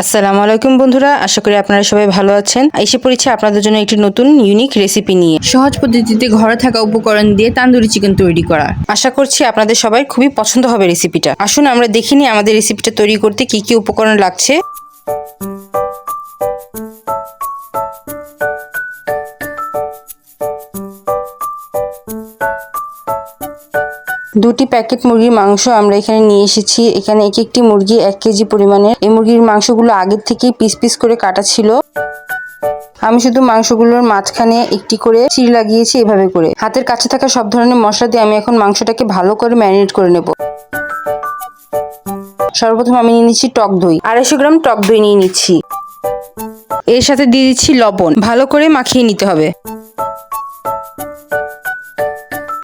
আসসালামু আলাইকুম বন্ধুরা আশা করি আপনারা সবাই ভালো আছেন। এসে পড়েছি আপনাদের জন্য একটি নতুন ইউনিক রেসিপি নিয়ে। সহজ পদ্ধতিতে ঘরে থাকা উপকরণ দিয়ে তান্দুরি চিকেন তৈরি করা। আশা করছি আপনাদের সবাই খুবই পছন্দ হবে রেসিপিটা আসুন আমরা দেখিনি আমাদের রেসিপিটা তৈরি করতে কি কি উপকরণ লাগছে। দুটি প্যাকেট মুরগির মাংস আমরা এখানে নিয়ে এসেছি। এখানে এক একটি মুরগি এক কেজি পরিমাণের। এই মুরগির মাংসগুলো আগের থেকেই পিস পিস করে কাটা ছিল। আমি শুধু মাংসগুলোর মাঝখানে একটি করে চির লাগিয়েছি এভাবে করে। হাতের কাছে থাকা সব ধরনের মশলা দিয়ে আমি এখন মাংসটাকে ভালো করে ম্যারিনেট করে নেব। সর্বপ্রথম আমি নিয়ে নিচ্ছি টক দই। আড়াইশো গ্রাম টক দই নিয়ে নিচ্ছি। এর সাথে দিয়ে দিচ্ছি লবণ। ভালো করে মাখিয়ে নিতে হবে।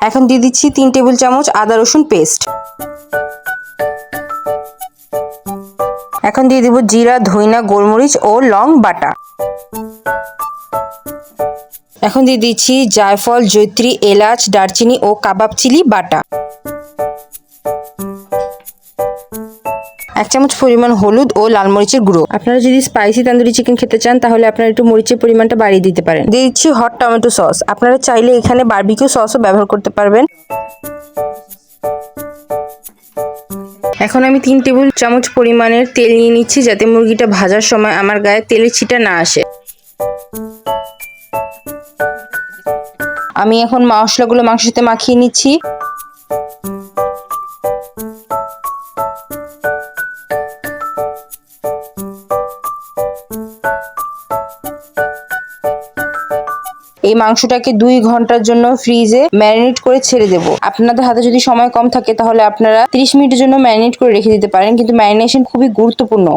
এখন দিয়ে দিচ্ছি তিন টেবিল চামচ আদা রসুন পেস্ট। এখন দিয়ে দিব জিরা, ধইনা, গোলমরিচ ও লং বাটা। এখন দিয়ে দিচ্ছি জায়ফল জৈত্রী এলাচ, দারচিনি ও কাবাব চিলি বাটা। এক চামচ পরিমাণ হলুদ ও লাল মরিচের গুঁড়ো। আপনারা যদি স্পাইসি তান্দুরি চিকেন খেতে চান তাহলে আপনারা একটু মরিচের পরিমাণটা বাড়িয়ে দিতে পারেন। দিয়ে দিচ্ছি হট টমেটো সস আপনারা চাইলে এখানে বারবিকিউ সসও ব্যবহার করতে পারবেন। এখন আমি তিন টেবিল চামচ পরিমাণের তেল নিয়ে নিচ্ছি যাতে মুরগিটা ভাজার সময় আমার গায়ে তেলের ছিটা না আসে। আমি এখন মশলাগুলো মাংসতে মাখিয়ে নিচ্ছি। এই মাংসটাকে দুই ঘণ্টার জন্য ফ্রিজে ম্যারিনেট করে ছেড়ে দেবো। আপনাদের হাতে যদি সময় কম থাকে, তাহলে আপনারা 30 মিনিটের জন্য ম্যারিনেট করে রেখে দিতে পারেন, কিন্তু ম্যারিনেশন খুবই গুরুত্বপূর্ণ।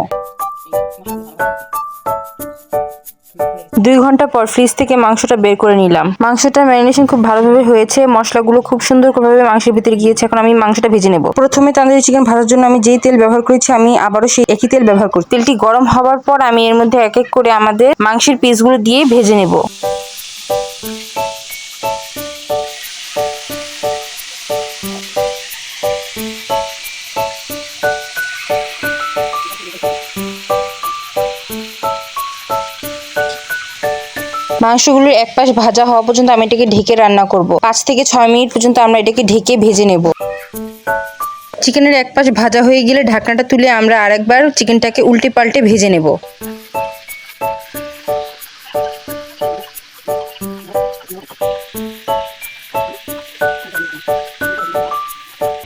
দুই ঘণ্টা পর ফ্রিজ থেকে মাংসটা বের করে নিলাম। মাংসটা ম্যারিনেশন খুব ভালোভাবে হয়েছে, মশলাগুলো খুব সুন্দর সুন্দরভাবে মাংসের ভিতরে গিয়েছে, এখন আমি মাংসটা ভেজে নেব। প্রথমে তান্দুরি চিকেন ভাজার জন্য আমি যেই তেল ব্যবহার করেছি, আমি আবারও সেই একই তেল ব্যবহার করি তেলটি গরম হওয়ার পর আমি এর মধ্যে এক এক করে আমাদের মাংসের পিসগুলো দিয়ে ভেজে নেব। মাংসগুলোর এক পাশ ভাজা হওয়া পর্যন্ত আমি এটাকে ঢেকে রান্না করব। পাঁচ থেকে ছয় মিনিট পর্যন্ত আমরা এটাকে ঢেকে ভেজে নেব। চিকেনের এক পাশ ভাজা হয়ে গেলে ঢাকনাটা তুলে আমরা আরেকবার চিকেনটাকে উল্টে পাল্টে ভেজে নেব।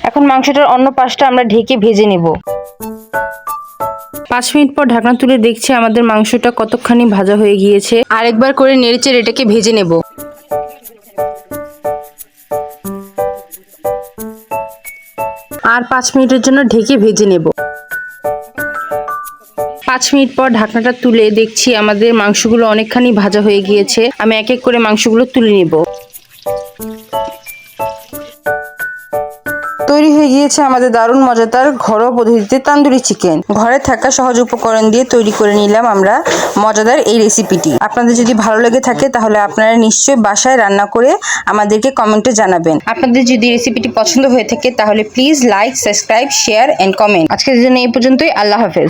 এখন মাংসটার অন্য পাশটা আমরা ঢেকে ভেজে নেব। পাঁচ মিনিট পর ঢাকনা তুলে দেখছি আমাদের মাংসটা কতখানি ভাজা হয়ে গিয়েছে। আরেকবার করে নেড়েচেড়ে এটাকে ভেজে নেব। আর পাঁচ মিনিটের জন্য ঢেকে ভেজে নেব। পাঁচ মিনিট পর ঢাকনাটা তুলে দেখছি আমাদের মাংসগুলো অনেকখানি ভাজা হয়ে গিয়েছে। আমি এক এক করে মাংসগুলো তুলে নেব। হয়ে গিয়েছে আমাদের দারুণ মজাদার ঘরোয়া পদ্ধতিতে তান্দুরি চিকেন ঘরে থাকা সহজ উপকরণ দিয়ে তৈরি করে নিলাম আমরা মজাদার এই রেসিপিটি আপনাদের যদি ভালো লেগে থাকে তাহলে আপনারা নিশ্চয়ই বাসায় রান্না করে আমাদেরকে কমেন্টে জানাবেন। আপনাদের যদি রেসিপিটি পছন্দ হয়ে থাকে তাহলে please like subscribe share and comment আজকের জন্য এই পর্যন্তই, আল্লাহ হাফেজ।